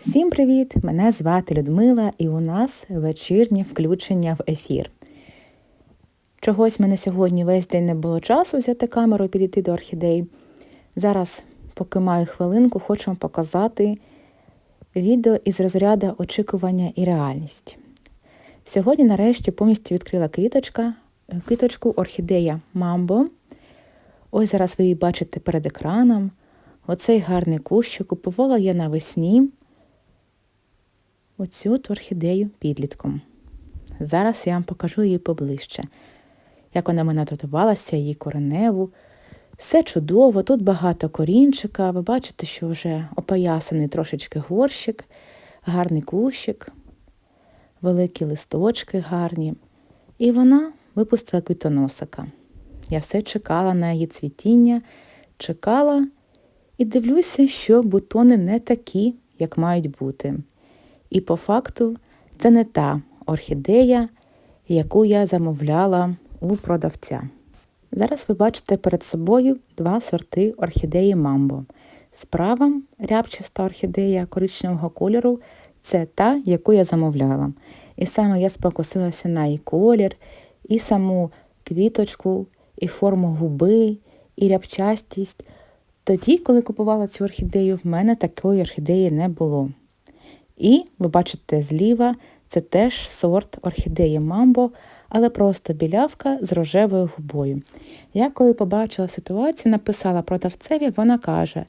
Всім привіт! Мене звати Людмила, і у нас вечірнє включення в ефір. Чогось мене сьогодні весь день не було часу взяти камеру і підійти до орхідей. Зараз, поки маю хвилинку, хочу вам показати відео із розряду очікування і реальність. Сьогодні, нарешті, повністю відкрила квіточка, квіточку орхідея Мамбо. Ось зараз ви її бачите перед екраном. Оцей гарний кущик купувала я навесні оцю орхідею підлітком. Зараз я вам покажу її поближче, як вона мене додавалася, її кореневу. Все чудово, тут багато корінчика. Ви бачите, що вже опоясаний трошечки горщик, гарний кущик, великі листочки гарні. І вона випустила квітоносика. Я все чекала на її цвітіння, чекала і дивлюся, що бутони не такі, як мають бути. І по факту це не та орхідея, яку я замовляла у продавця. Зараз ви бачите перед собою два сорти орхідеї Мамбо. Справа рябчаста орхідея коричневого кольору це та, яку я замовляла. І саме я спокусилася на її колір, і саму квіточку, і форму губи, і рябчастість. Тоді, коли купувала цю орхідею, в мене такої орхідеї не було. І ви бачите зліва, це теж сорт орхідеї Мамбо, але просто білявка з рожевою губою. Я, коли побачила ситуацію, написала продавцеві, вона каже: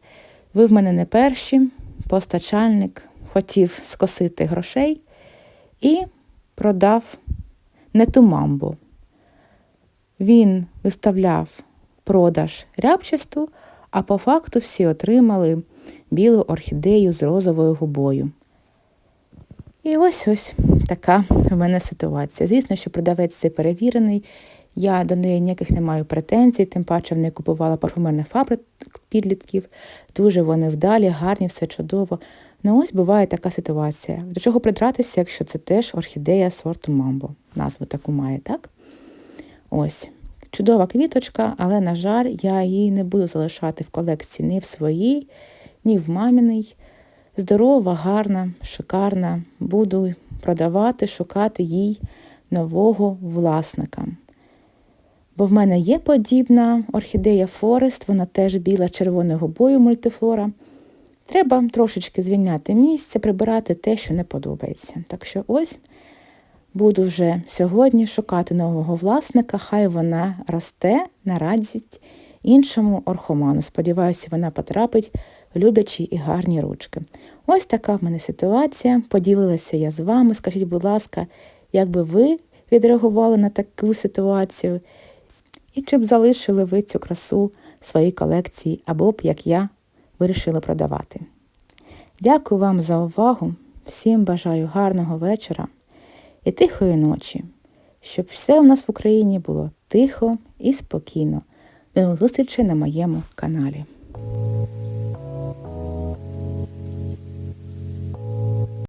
ви в мене не перші, постачальник хотів скосити грошей і продав не ту мамбу. Він виставляв продаж рябчасту, а по факту всі отримали білу орхідею з розовою губою. І ось ось така в мене ситуація. Звісно, що продавець цей перевірений, я до неї ніяких не маю претензій, тим паче в неї купувала парфумерних фабрик підлітків, дуже вони вдалі, гарні, все чудово. Ну ось буває така ситуація. До чого придратися, якщо це теж орхідея сорту Мамбо. Назву таку має, так? Ось. Чудова квіточка, але, на жаль, я її не буду залишати в колекції ні в своїй, ні в маміній. Здорова, гарна, шикарна. Буду продавати, шукати їй нового власника. Бо в мене є подібна орхідея Форест, вона теж біла червоною губою мультифлора. Треба трошечки звільняти місце, прибирати те, що не подобається. Так що ось буду вже сьогодні шукати нового власника, хай вона росте на радість іншому орхоману. Сподіваюся, вона потрапить в люблячі і гарні ручки. Ось така в мене ситуація. Поділилася я з вами. Скажіть, будь ласка, як би ви відреагували на таку ситуацію? І чи б залишили ви цю красу в своїй колекції, або б, як я, вирішили продавати. Дякую вам за увагу. Всім бажаю гарного вечора і тихої ночі, щоб все у нас в Україні було тихо і спокійно. До зустрічі на моєму каналі.